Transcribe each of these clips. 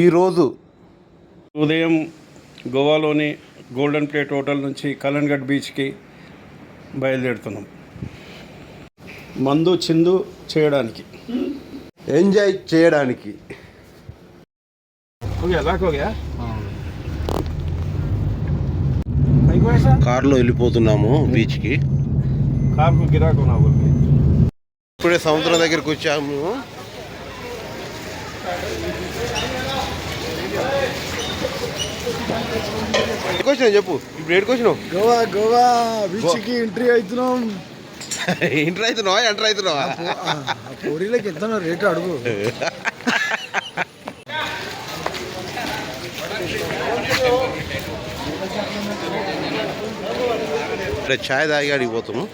ఈరోజు ఉదయం గోవాలోని golden plate hotel నుంచి కలన్గఢ్ బీచ్కి బయలుదేరుతున్నాం. మందు చిందు చేయడానికి. ఎంజాయ్ చేయడానికి. కారులో వెళ్ళిపోతున్నాము బీచ్కి. కార్కు గిరాకు ఇప్పుడే సముద్రం దగ్గరికి వచ్చాము మేము ఎక్కడికి చెప్పు. ఇప్పుడు ఎక్కడికి వచ్చినావు గోవా గోవా బీచ్కి ఎంట్రీ అవుతున్నాం. ఇంటర్ అవుతున్నావా? ఎంటర్ అవుతున్నావా? పూరీలకి ఎంత రేటు అడుగు. ఇక్కడ ఛాయ్ తాగి అడిగి పోతాము.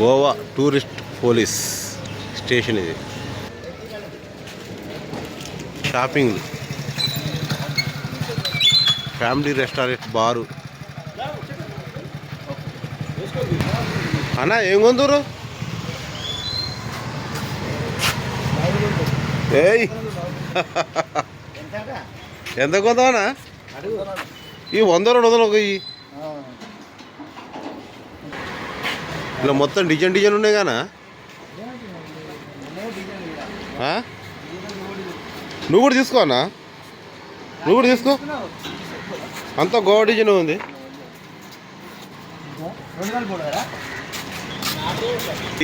గోవా టూరిస్ట్ పోలీస్ స్టేషన్ ఇది. Shopping family restaurant bar. అన్నా ఏం కొందరు ఏయ్. ఎంత కొందామన్నా ఈ వంద రెండు వందలు ఒక ఇలా మొత్తం డిజైన్ డిజైన్ ఉన్నాయి కానా? నువ్వు కూడా తీసుకో అన్న. నువ్వు కూడా తీసుకో. అంతా గోవా డిజైన్ ఉంది.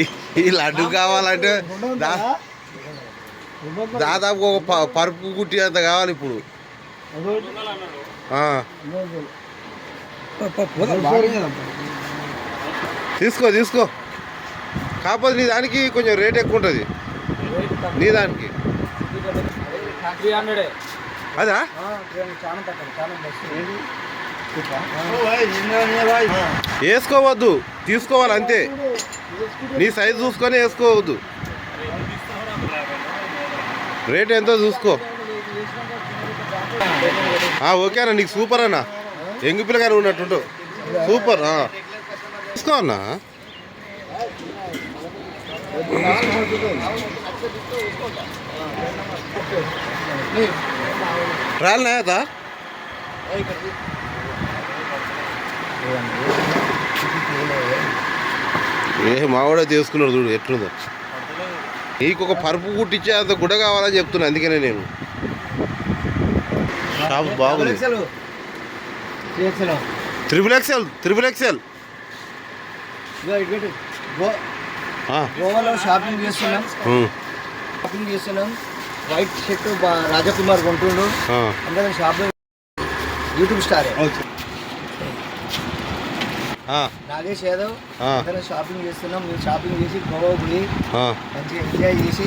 ఈ- ఈ లడ్డు కావాలంటే దాదాపు ఒక పరుపు గుట్టి అంత కావాలి ఇప్పుడు. తీసుకో తీసుకో. కాకపోతే నీ దానికి కొంచెం రేట్ ఎక్కువ ఉంటుంది. నీ దానికి. Three hundred. అదా? వేసుకోవద్దు తీసుకోవాలి అంతే. నీ సైజు చూసుకొని వేసుకోవద్దు. రేట్ ఎంతో చూసుకో. ఆ, ఓకేనా నీకు సూపర్ అన్నా. ఎంగు పిల్లగానే ఉన్నట్టుండు. సూపర్ ఆ. తీసుకో అన్నా. ఏ మావాడే తీసుకున్నాడు చూడు ఎట్లుందో. నీకు ఒక పరుపు కుట్టించే అంత గుడ కావాలని చెప్తున్నా అందుకనే నేను. షాప్ బాగుంది. త్రిపుల్ ఎక్సెల్ త్రిపుల్ ఎక్సెల్ గోవాలో షాపింగ్ చేస్తున్నాం. షాపింగ్ చేస్తున్నాం. వైట్ షర్ట్ రాజకుమార్ కొంటుండు. అందరం షాప్ యూట్యూబ్ స్టార్ ఆ, నాగేష్ యాదవ్. అందరం షాపింగ్ చేస్తున్నాం మేము షాపింగ్ చేసి గోవా పోయి మంచిగా ఎంజాయ్ చేసి.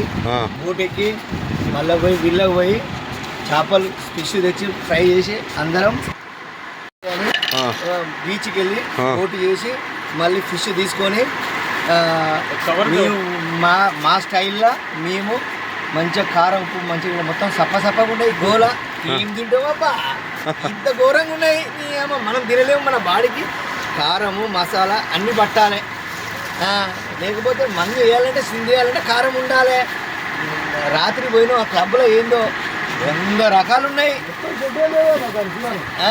బోట్ ఎక్కి మళ్ళీ పోయి విల్లకి పోయి చేపలు ఫిష్ తెచ్చి ఫ్రై చేసి అందరం. బీచ్కి వెళ్ళి. బోట్ చేసి మళ్ళీ ఫిష్ తీసుకొని మా మా స్టైల్లో మేము మంచిగా కారం ఉప్పు మంచిగా మొత్తం సప్ప సప్పగా ఉన్నాయి గోల. ఏం తింటావబ్బా ఇంత ఘోరంగా ఉన్నాయి. నీ అమ్మ మనం తినలేము మన బాడీకి. కారము మసాలా అన్ని పట్టాలి. లేకపోతే మందు వేయాలంటే సింది వేయాలంటే కారం ఉండాలి. రాత్రి పోయిన ఆ క్లబ్లో ఏందో వంద రకాలు ఉన్నాయి. ఆ,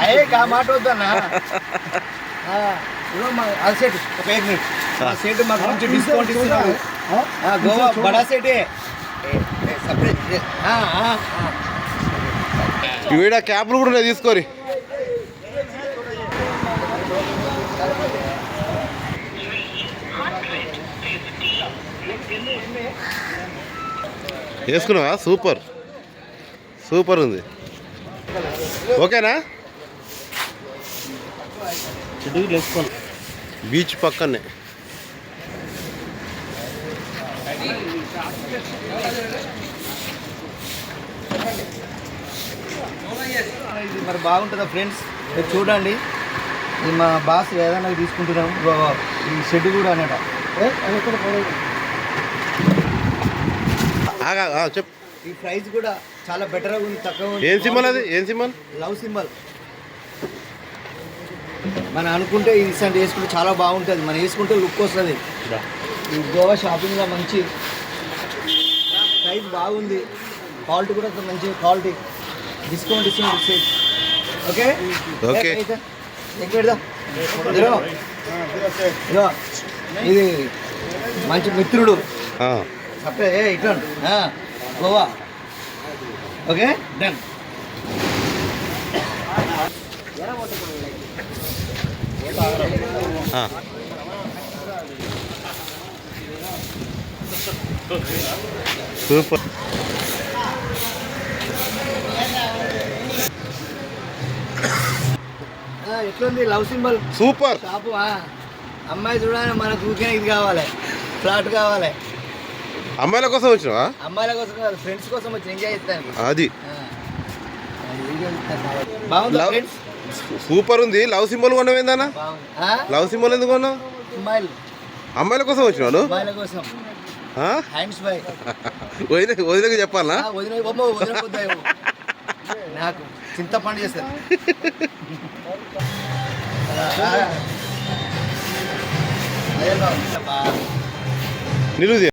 అయ్యే కా మాట వద్దన్నా ఆ, సెట్ ఒక సెట్ మాకు కొంచెం డిస్కౌంట్ ఇస్తున్నారు. గోవా బడా సెటే ఏ, ఏ, సపరేట్ ఏ, ఆ, ఆ, ఆ. ఈడ క్యాప్లు కూడా ఉన్నాయి తీసుకోరి. వేసుకున్నావా? సూపర్. సూపర్ ఉంది. ఓకేనా? బీచ్ పక్కనే. ఇది మరి బాగుంటుందా ఫ్రెండ్స్? మీరు చూడండి. ఇది మా బాస్ ఏదైనా తీసుకుంటున్నాం. ఈ షెడ్ కూడా అనట చెప్పు. ఈ ప్రైస్ కూడా చాలా బెటర్ ఉంది తక్కువ. ఏం సింబల్ అది? ఏం సింబల్? Love symbol. మనం అనుకుంటే ఇది ఇసంటి వేసుకుంటే చాలా బాగుంటుంది. మనం వేసుకుంటే లుక్ వస్తుంది. ఈ గోవా షాపింగ్లో మంచి. సైజ్ బాగుంది. క్వాలిటీ కూడా మంచి quality. Discount discount discount okay? Okay. ఎక్కువ పెడదాం. ఇది మంచి మిత్రుడు. ఏ ఇట్లా గోవా ఓకే? డన్. సూపర్. ఎట్లుంది? Love symbol? సూపర్. షాపు. అమ్మాయి చూడాలి మనకు ఊరికే ఇది కావాలి. ఫ్లాట్ కావాలి. అమ్మాయిల కోసం వచ్చినావా? అమ్మాయిల కోసం కాదు ఫ్రెండ్స్ కోసం వచ్చి ఎంజాయ్ చేస్తాను. అది. బాగుంది ఫ్రెండ్స్ సూపర్ ఉంది. లవ్ సింబల్ కొన్నావు ఏందన్నా? లవ్ సింబల్ ఎందుకు కొన్నావు? అమ్మాయిలు. అమ్మాయిల కోసం వచ్చినావు అమ్మాయిల కోసం. హ్యాండ్స్ బై వదిన వదినకి చెప్పాలా వదిన నాకు చింతపండు చేస్తారు అదే